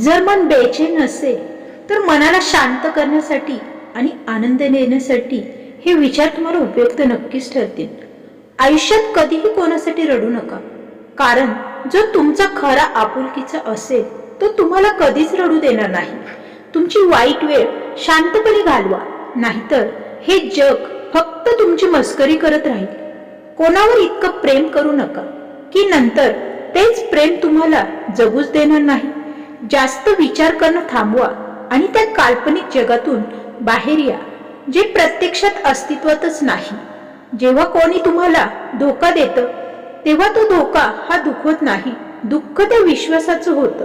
जर मन बेचैन असेल तर मनाला शांत करण्यासाठी आणि आनंद देण्यासाठी हे विचार तुम्हाला उपयुक्त नक्कीच ठरतील. आयुष्यात कधीही कोणासाठी रडू नका. कारण जो तुमचा खरा आपुलकीचा असेल तो तुम्हाला कधीच रडू देणार नाही. तुमची वाईट वेळ शांतपणे घालवा. नाहीतर हे जग फक्त तुमची मस्करी करत राहील. कोणावर इतकं प्रेम करू नका की नंतर तेच प्रेम तुम्हाला जगूच देणार नाही. जास्त विचार करणं थांबवा आणि त्या काल्पनिक जगातून बाहेर या जे प्रत्यक्षात अस्तित्वातच नाही. जेव्हा कोणी तुम्हाला धोका देतं तेव्हा तो धोका हा दुखवत नाही. दुःख त्या विश्वासाचं होतं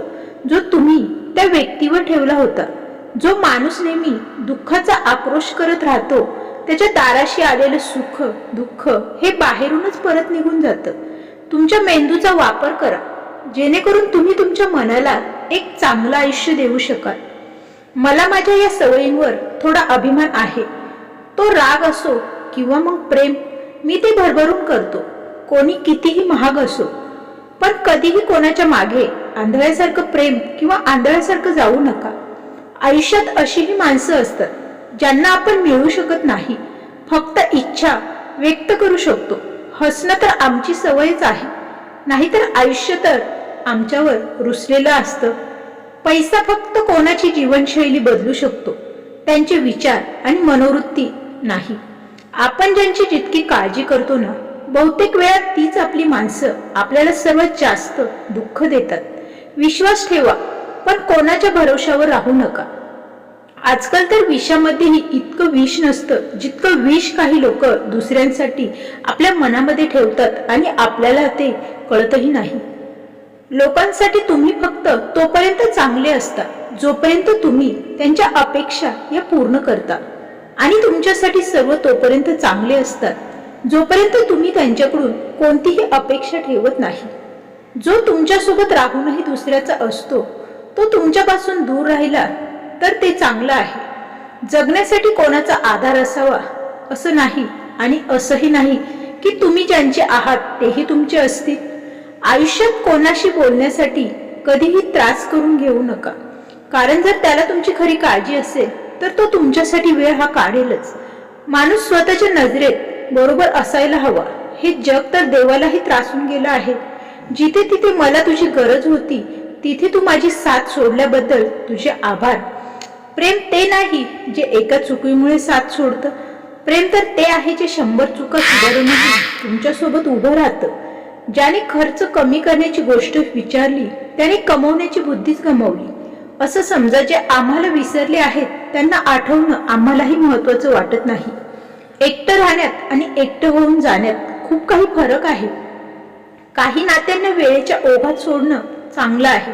जो तुम्ही त्या व्यक्तीवर ठेवला होता. जो माणूस नेहमी दुःखाचा आक्रोश करत राहतो त्याच्या दाराशी आलेलं सुख दुःख हे बाहेरूनच परत निघून जातं. तुमच्या मेंदूचा वापर करा. जेणेकरून तुम्ही तुमच्या मनाला एक चांगलं आयुष्य देऊ शकाल मला माझ्या या सवयींवर थोडा अभिमान आहे. तो राग असो किंवा मग प्रेम मी ते भरभरून करतो. कोणी कितीही महाग असो पण कधीही कोणाच्या मागे आंधळ्यासारखं प्रेम किंवा आंधळ्यासारखं जाऊ नका. आयुष्यात अशीही माणसं असतात ज्यांना आपण मिळू शकत नाही. फक्त इच्छा व्यक्त करू शकतो. हसणं तर आमची सवयच आहे. नाहीतर आयुष्य तर आमच्यावर रुसलेलं असतं. पैसा फक्त कोणाची जीवनशैली बदलू शकतो त्यांचे विचार आणि मनोवृत्ती नाही. आपण ज्यांची जितकी काळजी करतो ना बहुतेक वेळा तीच आपली माणसं आपल्याला सर्वात जास्त दुःख देतात. विश्वास ठेवा पण कोणाच्या भरोशावर राहू नका. आजकाल तर विषामध्येही इतकं विष नसतं जितकं विष काही लोक दुसऱ्यांसाठी आपल्या मनामध्ये ठेवतात आणि आपल्याला ते कळतही नाही. लोकांसाठी तुम्ही फक्त तोपर्यंत चांगले असता जोपर्यंत तुम्ही त्यांच्या अपेक्षा या पूर्ण करता आणि तुमच्यासाठी सर्व तोपर्यंत चांगले असतात जोपर्यंत तुम्ही त्यांच्याकडून कोणतीही अपेक्षा ठेवत नाही. जो तुमच्यासोबत राहूनही दुसऱ्याचा असतो तो तुमच्यापासून दूर राहिला तर ते चांगलं आहे. जगण्यासाठी कोणाचा आधार असावा असं नाही आणि असंही नाही की तुम्ही ज्यांचे आहात तेही तुमचे असतील. आयुष्यात कोणाशी बोलण्यासाठी कधीही त्रास करून घेऊ नका. कारण जर त्याला तुमची खरी काळजी असेल तर तो तुमच्यासाठी वेळ हा काढेलच. माणूस स्वतःच्या नजरेत बरोबर असायला हवा. हे जग तर देवालाही त्रासून गेलं आहे. जिथे तिथे मला तुझी गरज होती तिथे तू माझी साथ सोडल्याबद्दल तुझे आभार. प्रेम ते नाही जे एका चुकीमुळे साथ सोडतं. प्रेम तर ते आहे जे शंभर चुका सुधारूनही तुमच्यासोबत उभं राहतं. ज्याने खर्च कमी करण्याची गोष्ट विचारली त्याने कमवण्याची बुद्धीच गमावली. असं समजा जे आम्हाला विसरले आहेत त्यांना आठवणं आम्हालाही महत्वाचं वाटत नाही. एकटं राहण्यात आणि एकटं होऊन जाण्यात खूप काही फरक आहे. काही नात्यांना वेळेच्या ओघात सोडणं चांगलं आहे.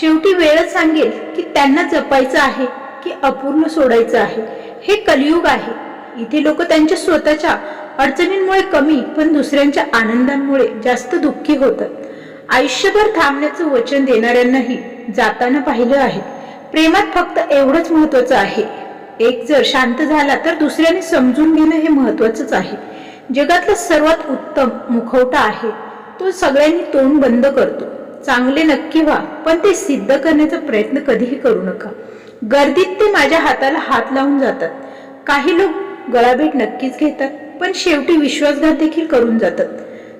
शेवटी वेळच सांगेल की त्यांना जपायचं आहे की अपूर्ण सोडायचं आहे. हे कलियुग आहे. इथे लोक त्यांच्या स्वतःच्या अडचणींमुळे कमी पण दुसऱ्यांच्या आनंदांमुळे जास्त दुःखी होतात आयुष्यभर थांबण्याचं वचन देणाऱ्यांनाही जाताना पाहिलं आहे. प्रेमात फक्त एवढंच महत्वाचं आहे. एक जर शांत झाला तर दुसऱ्याने समजून घेणं हे महत्वाचंच आहे. जगातला सर्वात उत्तम मुखवटा आहे. तो सगळ्यांनी तोंड बंद करतो. चांगले नक्की व्हा पण ते सिद्ध करण्याचा प्रयत्न कधीही करू नका. गर्दीत ते माझ्या हाताला हात लावून जातात. काही लोक गळाभेट नक्कीच घेतात. पण शेवटी विश्वासघात देखील करून जातात.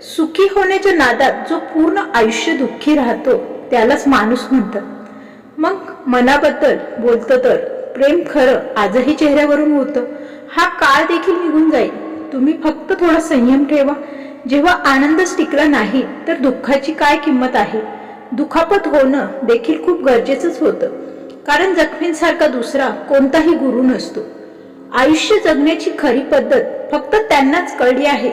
सुखी होण्याच्या नादात जो पूर्ण आयुष्य दुःखी राहतो त्यालाच माणूस म्हणतात. मग मनाबद्दल बोलतं तर प्रेम खरं आजही चेहऱ्यावरून होतं. हा काळ देखील निघून जाईल. तुम्ही फक्त थोडा संयम ठेवा. जेव्हा आनंदच टिकला नाही तर दुःखाची काय किंमत आहे? दुखापत होणं देखील खूप गरजेचंच होतं. कारण जखमींसारखा दुसरा कोणताही गुरु नसतो. आयुष्य जगण्याची खरी पद्धत फक्त त्यांनाच कळली आहे.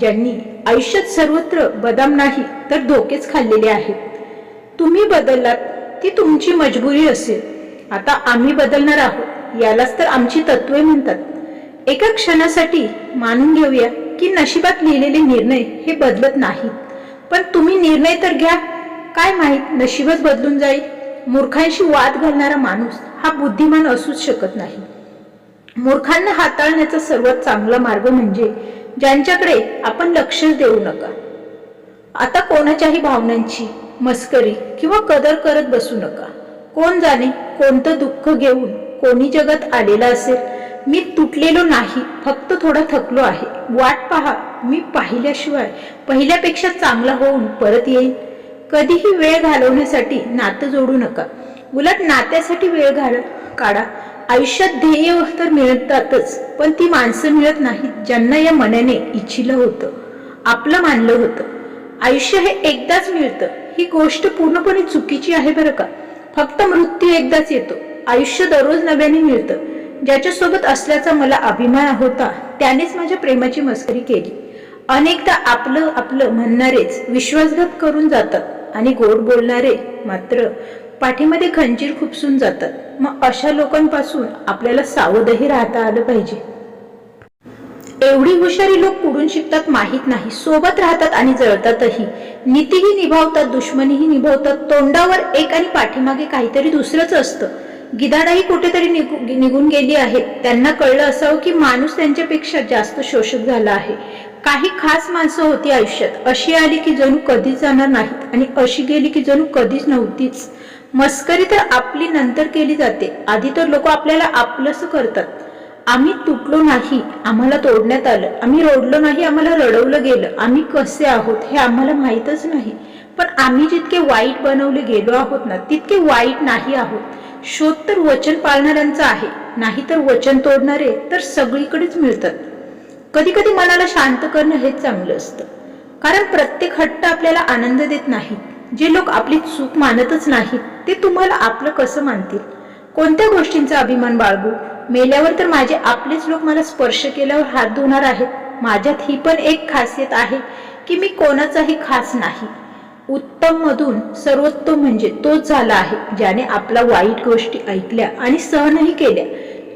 ज्यांनी आयुष्यात सर्वत्र बदाम नाही तर धोकेच खाल्लेले आहेत. तुम्ही बदललात ती तुमची मजबुरी असेल. आता आम्ही बदलणार आहोत यालाच तर आमची तत्वे म्हणतात. एका क्षणासाठी मानून घेऊया की नशिबात लिहिलेले निर्णय हे बदलत नाहीत. पण तुम्ही निर्णय तर घ्या. काय माहीत नशीबच बदलून जाईल. मूर्खांशी वाद घालणारा माणूस हा बुद्धिमान असूच शकत नाही. मूर्खांना हाताळण्याचा सर्वात चांगला मार्ग म्हणजे ज्यांच्याकडे आपण लक्षच देऊ नका. आता कोणाच्याही भावनांची मस्करी किंवा कदर करत बसू नका. कोण जाणे कोणतं दुःख घेऊन कोणी जगात आलेला असेल? मी तुटलेलो नाही फक्त थोडा थकलो आहे. वाट पहा मी पाहिल्याशिवाय पहिल्यापेक्षा चांगला होऊन परत येईन? कधीही वेळ घालवण्यासाठी नातं जोडू नका. उलट नात्यासाठी वेळ घाल काढा. आयुष्यात ध्येय तर मिळतातच पण ती माणसं मिळत नाहीत. ज्यांना या मनाने इच्छिलं होतं आपलं मानलं होतं. आयुष्य हे एकदाच मिळतं. ही गोष्ट पूर्णपणे चुकीची आहे बरं का? फक्त मृत्यू एकदाच येतो. आयुष्य दररोज नव्याने मिळतं. ज्याच्यासोबत असल्याचा मला अभिमान होता त्यानेच माझ्या प्रेमाची मस्करी केली. अनेकदा आपलं आपलं म्हणणारेच विश्वासघात करून जातात आणि गोड बोलणारे मात्र पाठीमध्ये खंजीर खुपसून जातात मग अशा लोकांपासून आपल्याला सावधही राहता आलं पाहिजे. एवढी हुशारी लोक पुढून शिकतात माहीत नाही. सोबत राहतात आणि जळतातही. नीतीही निभावतात दुश्मनीही निभावतात. तोंडावर एक आणि पाठीमागे काहीतरी दुसरंच असतं. गिधाडाही कुठेतरी निघून निघून गेली आहेत. त्यांना कळलं असावं की माणूस त्यांच्यापेक्षा जास्त शोषक झाला आहे. काही खास माणसं होती आयुष्यात. अशी आली की जणू कधीच जाणार नाहीत आणि अशी गेली की जणू कधीच नव्हतीच. मस्करी तर आपली नंतर केली जाते. आधी तर लोक आपल्याला आपलंसं करतात. आम्ही तुटलो नाही आम्हाला तोडण्यात आलं. आम्ही रोडलो नाही आम्हाला रडवलं गेलं. आम्ही कसे आहोत हे आम्हाला माहीतच नाही. पण आम्ही जितके वाईट बनवले गेलो आहोत ना तितके वाईट नाही आहोत. शोध तर वचन पाळणाऱ्यांचा आहे. नाही तर वचन तोडणारे तर सगळीकडेच मिळतात. कधी कधी मनाला शांत करणं हेच चांगलं असतं. कारण प्रत्येक हट्ट आपल्याला आनंद देत नाही. जे लोक आपली चूक मानतच नाहीत ते तुम्हाला आपलं कसं मानतील? कोणत्या गोष्टींचा अभिमान बाळगू? मेल्यावर तर माझे आपलेच लोक मला स्पर्श केल्यावर हात धुणार आहेत. माझ्यात ही पण एक खासियत आहे की मी कोणाचाही खास नाही. उत्तम मधून सर्वोत्तम म्हणजे तोच झाला आहे ज्याने आपला वाईट गोष्टी ऐकल्या आणि सहनही केल्या.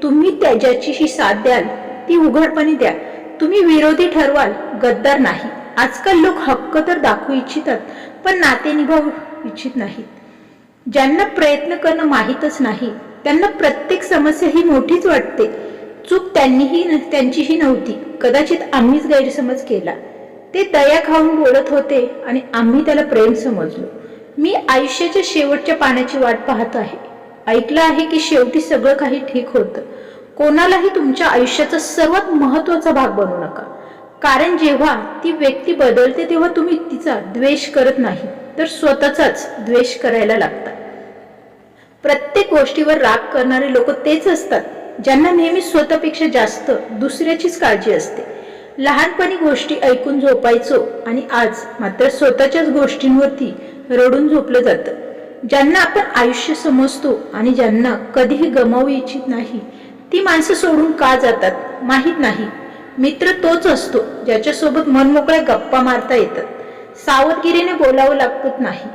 तुम्ही त्याच्याची ही साथ द्याल ती उघडपणे द्या. तुम्ही विरोधी ठरवाल गद्दार नाही. आजकाल लोक हक्क तर दाखवू इच्छितात पण नाते निभावू इच्छित नाहीत. ज्यांना प्रयत्न करणं माहीतच नाही त्यांना प्रत्येक समस्या ही मोठीच वाटते. चूक त्यांनीही त्यांचीही नव्हती. कदाचित आम्हीच गैरसमज केला. ते दया खाऊन बोलत होते आणि आम्ही त्याला प्रेम समजलो. मी आयुष्याच्या शेवटच्या पाण्याची वाट पाहत आहे. ऐकलं आहे की शेवटी सगळं काही ठीक होतं. कोणालाही तुमच्या आयुष्याचा सर्वात महत्त्वाचा भाग बनवू नका. कारण जेव्हा ती व्यक्ती बदलते तेव्हा तुम्ही तिचा द्वेष करत नाही. तर स्वतःचाच द्वेष करायला लागता प्रत्येक गोष्टीवर राग करणारे लोक तेच असतात ज्यांना नेहमी स्वतःपेक्षा जास्त दुसऱ्याचीच काळजी असते. लहानपणी गोष्टी ऐकून झोपायचो आणि आज मात्र स्वतःच्याच गोष्टींवरती रडून झोपलं जातं. ज्यांना आपण आयुष्य समजतो आणि ज्यांना कधीही गमावू इच्छित नाही ती माणसं सोडून का जातात माहीत नाही. मित्र तोच असतो ज्याच्यासोबत मनमोकळ्या गप्पा मारता येतात. सावधगिरीने बोलावं लागत नाही.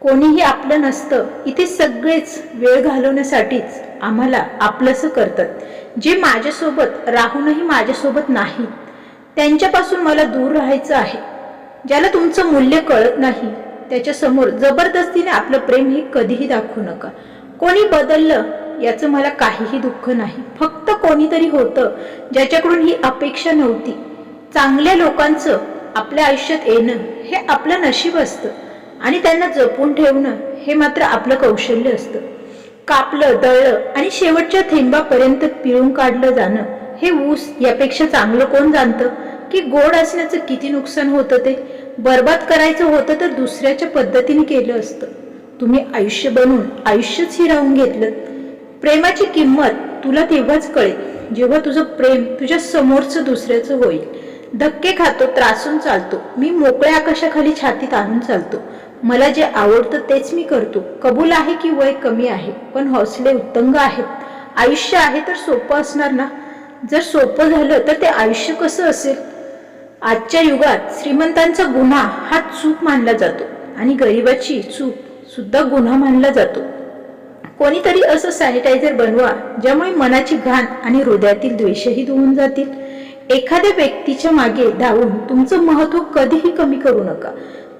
कोणीही आपलं नसतं इथे सगळेच वेळ घालवण्यासाठीच आम्हाला आपलंसं करतात. जे माझ्यासोबत राहूनही माझ्यासोबत नाहीत त्यांच्यापासून मला दूर राहायचं आहे. ज्याला तुमचं मूल्य कळत नाही त्याच्यासमोर जबरदस्तीने आपलं प्रेम हे कधीही दाखवू नका. कोणी बदललं याचं मला काहीही दुःख नाही. फक्त कोणीतरी होतं ज्याच्याकडून ही अपेक्षा नव्हती. चांगल्या लोकांचं आपल्या आयुष्यात येणं हे आपलं नशीब असतं आणि त्यांना जपून ठेवणं हे मात्र आपलं कौशल्य असतं. कापलं दळलं आणि शेवटच्या थेंबापर्यंत पिळून काढलं जाणं हे ऊस यापेक्षा चांगलं कोण जाणतं? की गोड असण्याचं किती नुकसान होतं ते? बरबाद करायचं होतं तर दुसऱ्याच्या पद्धतीने केलं असतं. तुम्ही आयुष्य बनवून आयुष्यच हिरावून घेतलं. प्रेमाची किंमत तुला तेव्हाच कळेल जेव्हा तुझं प्रेम तुझ्या समोरचं दुसऱ्याचं होईल. धक्के खातो त्रासून चालतो. मी मोकळ्या आकाशाखाली छातीत आणून चालतो. मला जे आवडतं तेच मी करतो. कबूल आहे की वय कमी आहे पण हौसले उत्तंग आहेत. आयुष्य आहे तर सोपं असणार ना? जर सोपं झालं तर ते आयुष्य कसं असेल? आजच्या युगात श्रीमंतांचा गुन्हा हा चूक मानला जातो आणि गरिबाची चूक सुद्धा गुन्हा मानला जातो. कोणीतरी असं सॅनिटायझर बनवा ज्यामुळे मनाची घाण आणि हृदयातील द्वेषही धुवून जातील. एखाद्या व्यक्तीच्या मागे धावून तुमचं महत्त्व कधीही कमी करू नका.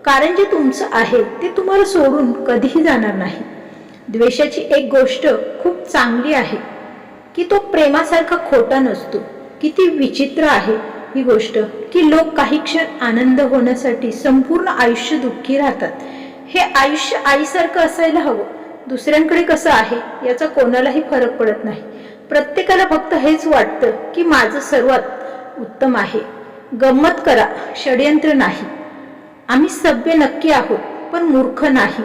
कारण जे तुमचं आहे ते तुम्हाला सोडून कधीही जाणार नाही. द्वेषाची एक गोष्ट खूप चांगली आहे की तो प्रेमासारखा खोटा नसतो. किती विचित्र आहे ही गोष्ट की लोक काही क्षण आनंद होण्यासाठी संपूर्ण आयुष्य दुःखी राहतात. हे आयुष्य आईसारखं असायला हवं. दुसऱ्यांकडे कसं आहे याचा कोणालाही फरक पडत नाही. प्रत्येकाला फक्त हेच वाटतं की माझं सर्वात उत्तम आहे. गंमत करा षडयंत्र नाही. आम्ही सभ्य नक्की आहोत पण मूर्ख नाही.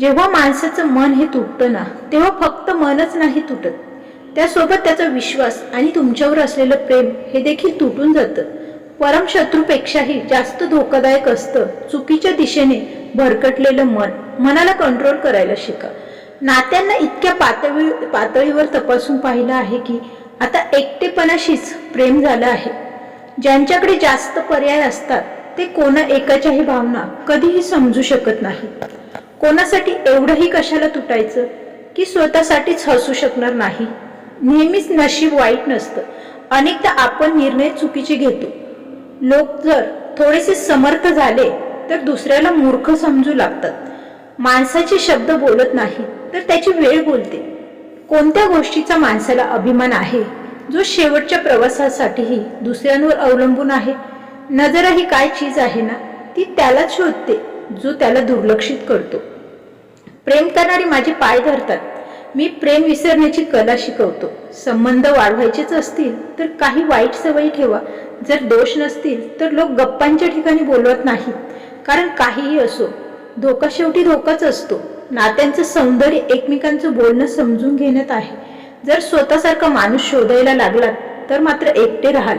जेव्हा माणसाचं मन हे तुटतं ना तेव्हा फक्त मनच नाही तुटत. त्यासोबत त्याचा विश्वास आणि तुमच्यावर असलेलं प्रेम हे देखील तुटून जातं. परमशत्रूपेक्षाही जास्त धोकादायक असतं चुकीच्या दिशेने भरकटलेलं मन. मनाला कंट्रोल करायला शिका नात्यांना इतक्या पातळी पातळीवर तपासून पाहिलं आहे की आता एकटेपणाशीच प्रेम झालं आहे. ज्यांच्याकडे जास्त पर्याय असतात ते कोणा एकाच्याही भावना कधीही समजू शकत नाही. कोणासाठी एवढंही कशाला तुटायचं की स्वतःसाठीच हसू शकणार नाही. नेहमीच नशीब वाईट नसतं. अनेकदा आपण निर्णय चुकीचे घेतो. लोक जर थोडेसे समर्थ झाले तर दुसऱ्याला मूर्ख समजू लागतात. माणसाचे शब्द बोलत नाही तर त्याची वेळ बोलते. कोणत्या गोष्टीचा माणसाला अभिमान आहे? जो शेवटच्या प्रवासासाठीही दुसऱ्यांवर अवलंबून आहे. नजर ही काय चीज आहे ना ती त्यालाच शोधते जो त्याला दुर्लक्षित करतो. प्रेम करणारी माझे पाय धरतात. मी प्रेम विसरण्याची कला शिकवतो. संबंध वाढवायचेच असतील तर काही वाईट सवयी ठेवा. जर दोष नसतील तर लोक गप्पांच्या ठिकाणी बोलवत नाहीत कारण काहीही असो धोका शेवटी धोकाच असतो. नात्यांचं सौंदर्य एकमेकांचं बोलणं समजून घेण्यात आहे. जर स्वतःसारखा माणूस शोधायला लागलात तर मात्र एकटे राहाल.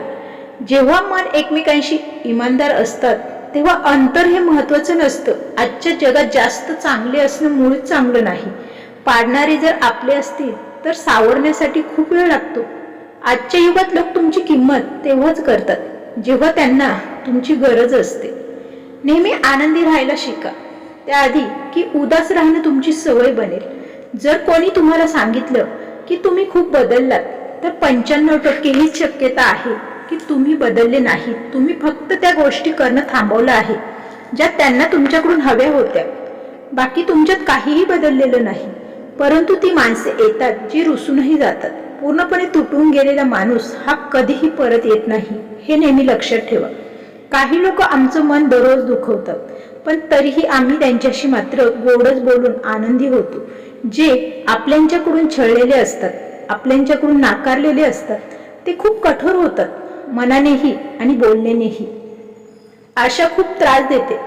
जेव्हा मन एकमेकांशी इमानदार असतात तेव्हा अंतर हे महत्वाचं नसतं. आजच्या जगात जास्त चांगले असणं मुळीच चांगलं नाही. पाडणारे जर आपले असतील तर सावरण्यासाठी खूप वेळ लागतो. आजच्या युगात लोक तुमची किंमत तेव्हाच करतात जेव्हा त्यांना तुमची गरज असते. नेहमी आनंदी राहायला शिका. त्याआधी की उदास राहणं तुमची सवय बनेल. जर कोणी तुम्हाला सांगितलं की तुम्ही खूप बदललात तर पंच्याण्णव टक्के हीच शक्यता आहे की तुम्ही बदलले नाहीत. तुम्ही फक्त त्या गोष्टी करणं थांबवलं आहे ज्या त्यांना तुमच्याकडून हव्या होत्या. बाकी तुमच्यात काहीही बदललेलं नाही परंतु ती माणसे येतात जी रुसूनही जातात. पूर्णपणे तुटून गेलेला माणूस हा कधीही परत येत नाही हे नेहमी लक्षात ठेवा. काही लोक आमचं मन दररोज दुखवतात. पण तरीही आम्ही त्यांच्याशी मात्र गोडच बोलून आनंदी होतो. जे आपल्यांच्याकडून छळलेले असतात आपल्यांच्याकडून नाकारलेले असतात ते खूप कठोर होतात मनानेही आणि बोलण्यानेही. आशा खूप त्रास देते.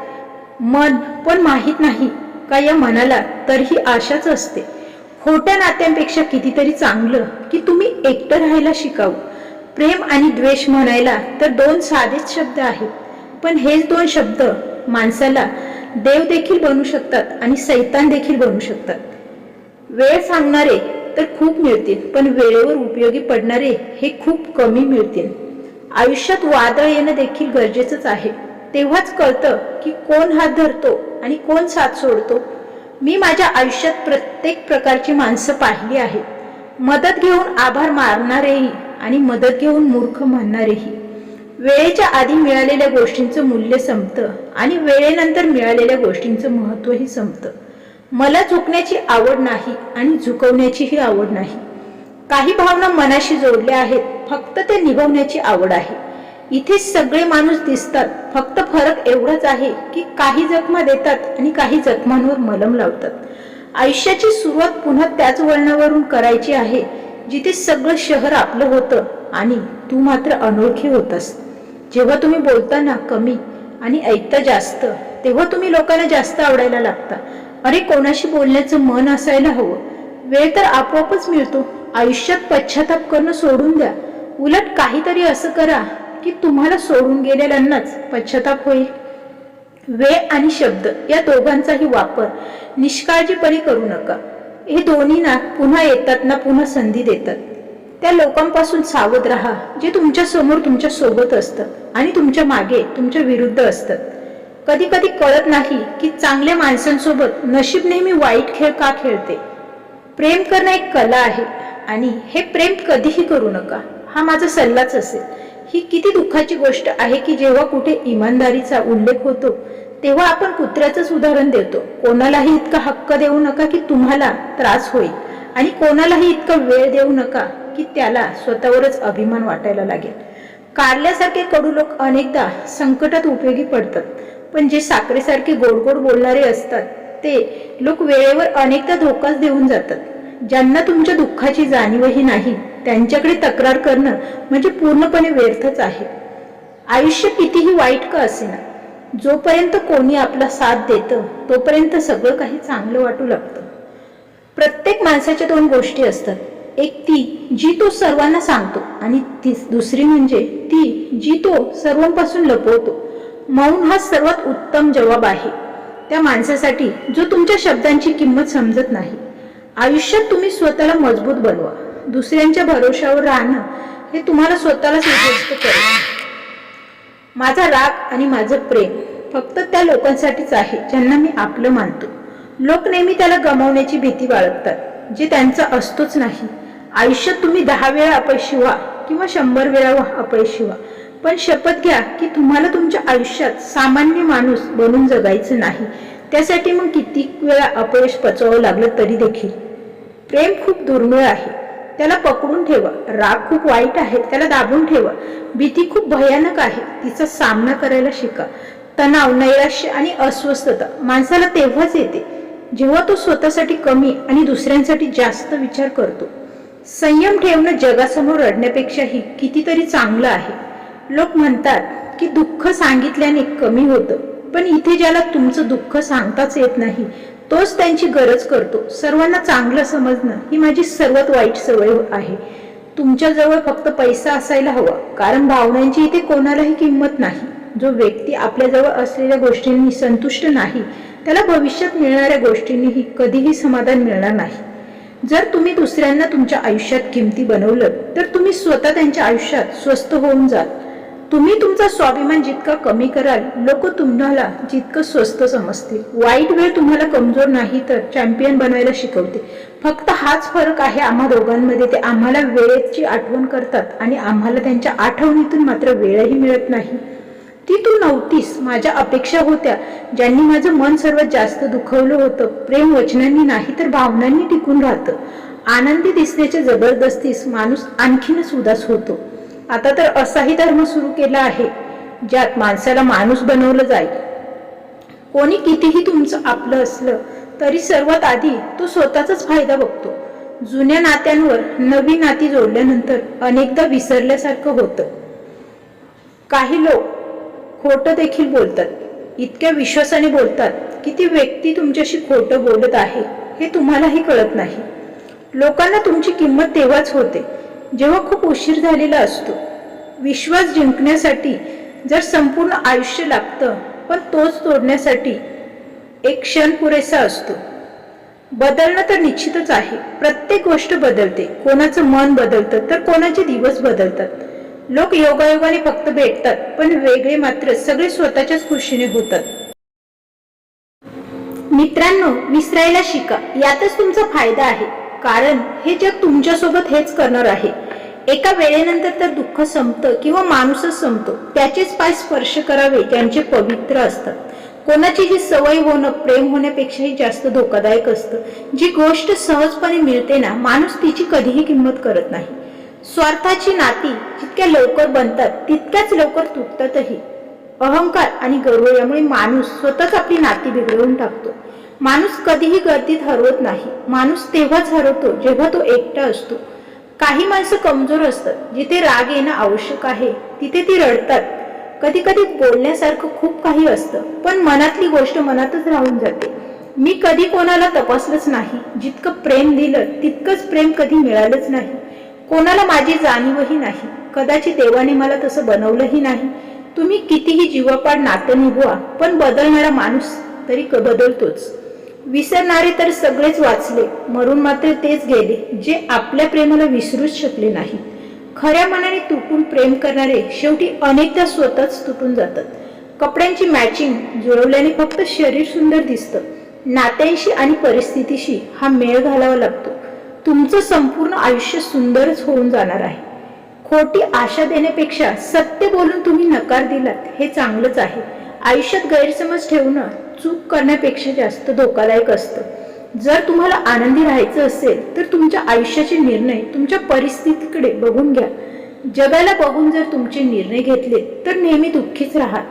मन पण माहीत नाही का या मनाला तरीही आशाच असते. खोट्या नात्यांपेक्षा कितीतरी चांगलं की तुम्ही एकटं राहायला शिकावं. प्रेम आणि द्वेष म्हणायला तर दोन साधेच शब्द आहेत. पण हेच दोन शब्द माणसाला देव देखील बनू शकतात आणि सैतान देखील बनू शकतात. वेळ सांगणारे तर खूप मिळतील पण वेळेवर उपयोगी पडणारे हे खूप कमी मिळतील. आयुष्यात वादळ येणं देखील गरजेचंच आहे. तेव्हाच कळतं की कोण हात धरतो आणि कोण साथ सोडतो. मी माझ्या आयुष्यात प्रत्येक प्रकारची माणसं पाहिली आहेत. मदत घेऊन आभार मारणारेही आणि मदत घेऊन मूर्ख म्हणणारेही वेळेच्या आधी मिळालेल्या गोष्टींचं मूल्य संपतं आणि वेळेनंतर मिळालेल्या गोष्टींचं महत्त्वही संपतं. मला झुकण्याची आवड नाही आणि झुकवण्याचीही आवड नाही. काही भावना मनाशी जोडल्या आहेत फक्त ते निभवण्याची आवड आहे. इथे सगळे माणूस दिसतात फक्त फरक एवढाच आहे की काही जखमा देतात आणि काही जखमांवर मलम लावतात. आयुष्याची सुरुवात पुन्हा त्याच वळणावरून करायची आहे जिथे सगळं शहर आपलं होतं आणि तू मात्र अनोळखी होतास. जेव्हा तुम्ही बोलताना कमी आणि ऐकता जास्त तेव्हा तुम्ही लोकांना जास्त आवडायला लागता. अरे कोणाशी बोलण्याचं मन असायला हवं. वेळ तर आपोआपच मिळतो. आयुष्यात पश्चाताप करणं सोडून द्या. उलट काहीतरी असं करा की तुम्हाला सोडून गेलेल्यांनाच पश्चाताप होईल. वेळ आणि शब्द या दोघांचाही वापर निष्काळजीपणे करू नका. हे दोन्ही ना पुन्हा येतात ना पुन्हा संधी देतात. त्या लोकांपासून सावध राहा जे तुमच्यासमोर तुमच्यासोबत असतं आणि तुमच्या मागे तुमच्या विरुद्ध असतात कधी कधी कळत नाही की चांगल्या माणसांसोबत नशीब नेहमी वाईट खेळ का खेळते? प्रेम करणं एक कला आहे आणि हे प्रेम कधीही करू नका. हा माझा सल्लाच असेल. ही किती दुःखाची गोष्ट आहे की जेव्हा कुठे इमानदारीचा उल्लेख होतो तेव्हा आपण कुत्र्याचंच उदाहरण देतो. कोणालाही इतका हक्क देऊ नका की तुम्हाला त्रास होईल आणि कोणालाही इतका वेळ देऊ नका. की त्याला स्वतःवरच अभिमान वाटायला लागेल. कारल्यासारखे कडू लोक अनेकदा संकटात उपयोगी पडतात पण जे साखरेसारखे गोड गोड बोलणारे असतात ते लोक वेळेवर अनेकदा धोकाच देऊन जातात. ज्यांना तुमच्या दुःखाची जाणीवही नाही त्यांच्याकडे तक्रार करणं म्हणजे पूर्णपणे व्यर्थच आहे. आयुष्य कितीही वाईट का असेना जोपर्यंत कोणी आपला साथ देतं तोपर्यंत सगळं काही चांगलं वाटू लागतं. प्रत्येक माणसाच्या दोन गोष्टी असतात. एक ती जी तो सर्वांना सांगतो आणि ती दुसरी म्हणजे ती जी तो सर्वांपासून लपवतो. मौन हा सर्वात उत्तम जवाब आहे. त्या माणसासाठी जो तुमच्या शब्दांची किंमत समजत नाही. आयुष्यात तुम्ही स्वतःला मजबूत बनवा. दुसऱ्यांच्या भरोशावर राहणं हे तुम्हाला स्वतःला सुदृष्ट करेल. माझा राग आणि माझं प्रेम फक्त त्या लोकांसाठीच आहे ज्यांना मी आपलं मानतो. लोक नेहमी त्याला गमावण्याची भीती बाळगतात जे त्यांचं असतोच नाही. आयुष्यात तुम्ही दहा वेळा अपयशी व्हा किंवा शंभर वेळा व्हा अपयशी व्हा. पण शपथ घ्या की तुम्हाला तुमच्या आयुष्यात सामान्य माणूस बनून जगायचं नाही. त्यासाठी मग किती वेळा अपयश पचवावं लागलं तरी देखील. प्रेम खूप दुर्मिळ आहे. त्याला पकडून ठेवा. राग खूप वाईट आहे. त्याला दाबून ठेवा. भीती खूप भयानक आहे. तिचा सामना करायला शिका. तणाव नैराश्य आणि अस्वस्थता माणसाला तेव्हाच येते जेव्हा तो स्वतःसाठी कमी आणि दुसऱ्यांसाठी जास्त विचार करतो. संयम ठेवणं जगासमोर रडण्यापेक्षाही कितीतरी चांगलं आहे. लोक म्हणतात की दुःख सांगितल्याने कमी होतं पण इथे ज्याला तुमचं दुःख सांगताच येत नाही तोच त्यांची गरज करतो. सर्वांना चांगलं समजणं ही माझी सर्वात वाईट सवय आहे. तुमच्याजवळ फक्त पैसा असायला हवा कारण भावनांची इथे कोणालाही किंमत नाही. जो व्यक्ती आपल्याजवळ असलेल्या गोष्टींनी संतुष्ट नाही त्याला भविष्यात मिळणाऱ्या गोष्टींनीही कधीही समाधान मिळणार नाही. जर तुम्ही दुसऱ्यांना तुमच्या आयुष्यात किमती बनवलं तर तुम्ही स्वतः त्यांच्या आयुष्यात स्वस्त होऊन जाल. तुम्ही तुमचा स्वाभिमान जितका कमी कराल लोक तुम्हाला जितकं स्वस्त समजतील. वाईट वेळ तुम्हाला कमजोर नाही तर चॅम्पियन बनवायला शिकवते. फक्त हाच फरक आहे आम्हा दोघांमध्ये. ते आम्हाला वेळेची आठवण करतात आणि आम्हाला त्यांच्या आठवणीतून मात्र वेळही मिळत नाही. ती तू नव्हतीस माझ्या अपेक्षा होत्या. ज्यांनी माझं मन सर्वात जास्त दुखवलं होतं. प्रेम वचनांनी नाही तर भावनांनी टिकून राहतं. आनंदी दिसण्याच्या जबरदस्तीस माणूस आणखीनच उदास होतो. आता तर असाही धर्म सुरू केला आहे ज्यात माणसाला माणूस बनवलं जाईल. कोणी कितीही तुमचं आपलं असलं तरी सर्वात आधी तो स्वतःचाच फायदा बघतो. जुन्या नात्यांवर नवी नाती जोडल्यानंतर अनेकदा विसरल्यासारखं होतं. काही लोक खोटं देखील बोलतात. इतक्या विश्वासाने बोलतात की ती व्यक्ती तुमच्याशी खोटं बोलत आहे हे तुम्हालाही कळत नाही. लोकांना तुमची किंमत तेव्हाच होते जेव्हा खूप उशीर झालेला असतो. विश्वास जिंकण्यासाठी जर संपूर्ण आयुष्य लागतं पण तोच तोडण्यासाठी एक क्षण पुरेसा असतो. बदलणं तर निश्चितच आहे. प्रत्येक गोष्ट बदलते. कोणाचं मन बदलतं तर कोणाचे दिवस बदलतात. लोक योगायोगाने फक्त भेटतात पण वेगळे मात्र सगळे स्वतःच्याच खुशीने होतात. मित्रांनो विसरायला शिका. यातच तुमचा फायदा आहे. कारण हे जग तुमच्यासोबत हेच करणार आहे. एका वेळेनंतर तर दुःख संपतं किंवा माणूसच संपतो. त्याचेच पाय स्पर्श करावे ज्यांचे पवित्र असतात. कोणाची ही सवय होणं प्रेम होण्यापेक्षाही जास्त धोकादायक असतं. जी गोष्ट सहजपणे मिळते ना माणूस तिची कधीही किंमत करत नाही. स्वार्थाची नाती जितक्या लवकर बनतात तितक्याच लवकर तुटतातही. अहंकार आणि गर्व यामुळे माणूस स्वतःच आपली नाती बिघडवून टाकतो. माणूस कधीही गर्दीत हरवत नाही. माणूस तेव्हाच हरवतो जेव्हा तो एकटा असतो. काही माणसं कमजोर असतात. जिथे राग येणं आवश्यक आहे तिथे ती रडतात. कधी कधी बोलण्यासारखं खूप काही असतं पण मनातली गोष्ट मनातच राहून जाते. मी कधी कोणाला तपासलंच नाही. जितकं प्रेम दिलं तितकंच प्रेम कधी मिळालंच नाही. कोणाला माझी जाणीवही नाही. कदाचित देवाने मला तसं बनवलंही नाही. तुम्ही कितीही जीवापाड नातं निभवा पण बदलणारा माणूस तरी क- बदलतोच. विसरणारे तर सगळेच वाचले मरून मात्र तेच गेले जे आपल्या प्रेमाला विसरूच शकले नाही. खऱ्या मनाने तुटून प्रेम करणारे शेवटी अनेकदा स्वतःच तुटून जातात. कपड्यांची मॅचिंग जुळवल्याने फक्त शरीर सुंदर दिसतं. नात्यांशी आणि परिस्थितीशी हा मेळ घालावा लागतो. तुमचं संपूर्ण आयुष्य सुंदरच होऊन जाणार आहे. खोटी आशा देण्यापेक्षा सत्य बोलून तुम्ही नकार दिलात हे चांगलंच आहे. आयुष्यात गैरसमज ठेवणं चूक करण्यापेक्षा जास्त धोकादायक असतं. जर तुम्हाला आनंदी राहायचं असेल तर तुमच्या आयुष्याचे निर्णय तुमच्या परिस्थितीकडे बघून घ्या. जगाला बघून जर तुमचे निर्णय घेतले तर नेहमी दुःखीच राहाल.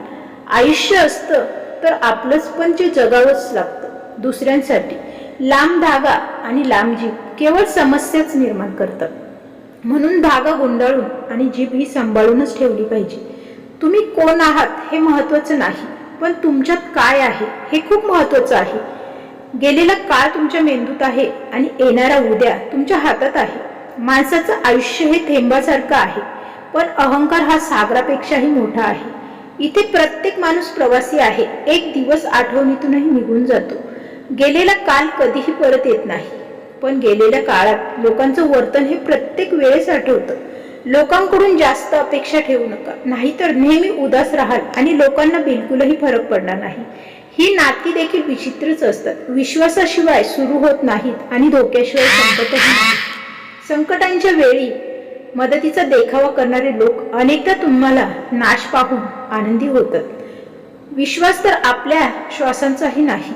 आयुष्य असतं तर आपलंच पण जे जगावंच लागतं. दुसऱ्यांसाठी लांब धागा आणि लांब जीभ केवळ समस्याच निर्माण करतात म्हणून धागा गुंडाळून आणि जीभ ही सांभाळूनच ठेवली पाहिजे. तुम्ही कोण आहात हे महत्वाचं नाही पण तुमच्यात काय आहे हे खूप महत्त्वाचं आहे. गेलेला काळ तुमच्या मेंदूत आहे आणि येणारा उद्या तुमच्या हातात आहे. माणसाचं आयुष्य हे थेंबासारखं आहे पण अहंकार हा सागरापेक्षाही मोठा आहे. इथे प्रत्येक माणूस प्रवासी आहे एक दिवस आठवणीतूनही निघून जातो. गेलेला काल कधीही परत येत नाही. पण गेलेल्या काळात लोकांचं वर्तन हे प्रत्येक वेळेस आठवतं लोकांकडून जास्त अपेक्षा ठेवू नका. नाहीतर नेहमी उदास राहाल आणि लोकांना बिलकुलही फरक पडणार नाही. ही नाती देखील विचित्रच असतात. विश्वासाशिवाय सुरू होत नाहीत आणि धोक्याशिवाय संकटही नाही संकटांच्या वेळी मदतीचा देखावा करणारे लोक अनेकदा तुम्हाला नाश पाहून आनंदी होतात. विश्वास तर आपल्या श्वासांचाही नाही.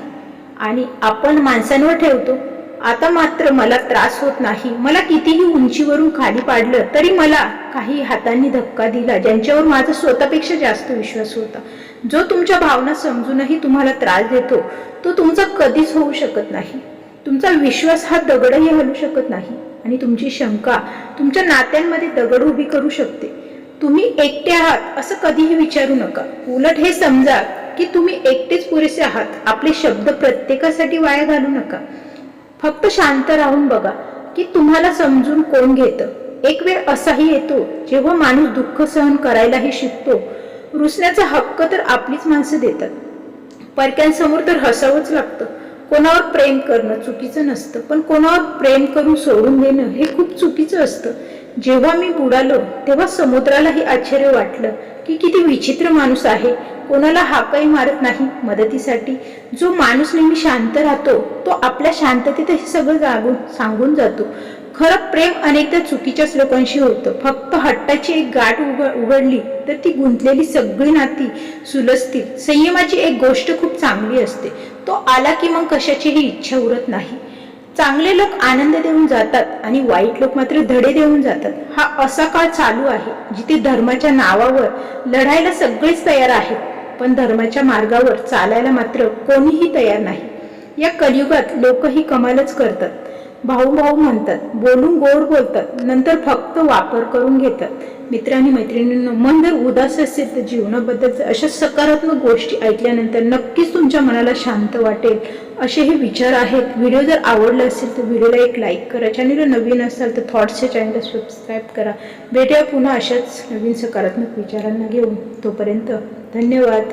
आणि आपण माणसांवर ठेवतो. आता मात्र मला त्रास होत नाही. मला कितीही उंचीवरून खाली पाडलं तरी मला काही हातांनी धक्का दिला ज्यांच्यावर माझा स्वतःपेक्षा जास्त विश्वास होता. जो तुमच्या भावना समजूनही तुम्हाला त्रास देतो तो तुमचा कधीच होऊ शकत नाही. तुमचा विश्वास हा दगडही हलू शकत नाही आणि तुमची शंका तुमच्या नात्यांमध्ये दगड उभी करू शकते. तुम्ही एकटे आहात असं कधीही विचारू नका. उलट हे समजा की तुम्ही एकटेच पुरेसे आहात. आपले शब्द प्रत्येकासाठी वाया घालू नका. फक्त शांत राहून बघा की तुम्हाला समजून कोण घेतं. एक वेळ असाही येतो जेव्हा माणूस दुःख सहन करायलाही शिकतो. रुसण्याचा हक्क तर आपलीच माणसं देतात. परक्यांसमोर तर हसावंच लागतं. कोणावर प्रेम करणं चुकीचं नसतं. पण कोणावर प्रेम करून सोडून देणं हे खूप चुकीचं असतं. जेव्हा मी बुडालो तेव्हा समुद्रालाही आश्चर्य वाटलं की किती विचित्र माणूस आहे. कोणाला हाकही मारत नाही मदतीसाठी. जो माणूस नेहमी शांत राहतो तो आपल्या शांततेत हे सगळं जागून सांगून जातो. खरं प्रेम अनेकदा चुकीच्याच लोकांशी होतं. फक्त हट्टाची एक गाठ उघ उघडली तर ती गुंतलेली सगळी नाती सुलसतील संयमाची एक गोष्ट खूप चांगली असते. तो आला की मग कशाचीही इच्छा उरत नाही. चांगले लोक आनंद देऊन जातात आणि वाईट लोक मात्र धडे देऊन जातात. हा असा काळ चालू आहे जिथे धर्माच्या नावावर लढायला सगळेच तयार आहेत पण धर्माच्या मार्गावर चालायला मात्र कोणीही तयार नाही. या कलियुगात लोक ही कमालच करतात. भाऊ भाऊ म्हणतात बोलून गोड बोलतात नंतर फक्त वापर करून घेतात. मित्रांनी मैत्रिणींना मन जर उदास असेल तर जीवनाबद्दल अशा सकारात्मक गोष्टी ऐकल्यानंतर नक्कीच तुमच्या मनाला शांत वाटेल. असे हे विचार आहेत. व्हिडिओ जर आवडला असेल तर व्हिडिओला एक लाईक करा. चॅनलला नवीन असाल तर थॉट्सच्या चॅनलला सबस्क्राईब करा. भेटूया पुन्हा अशाच नवीन सकारात्मक विचारांना घेऊन. तोपर्यंत धन्यवाद.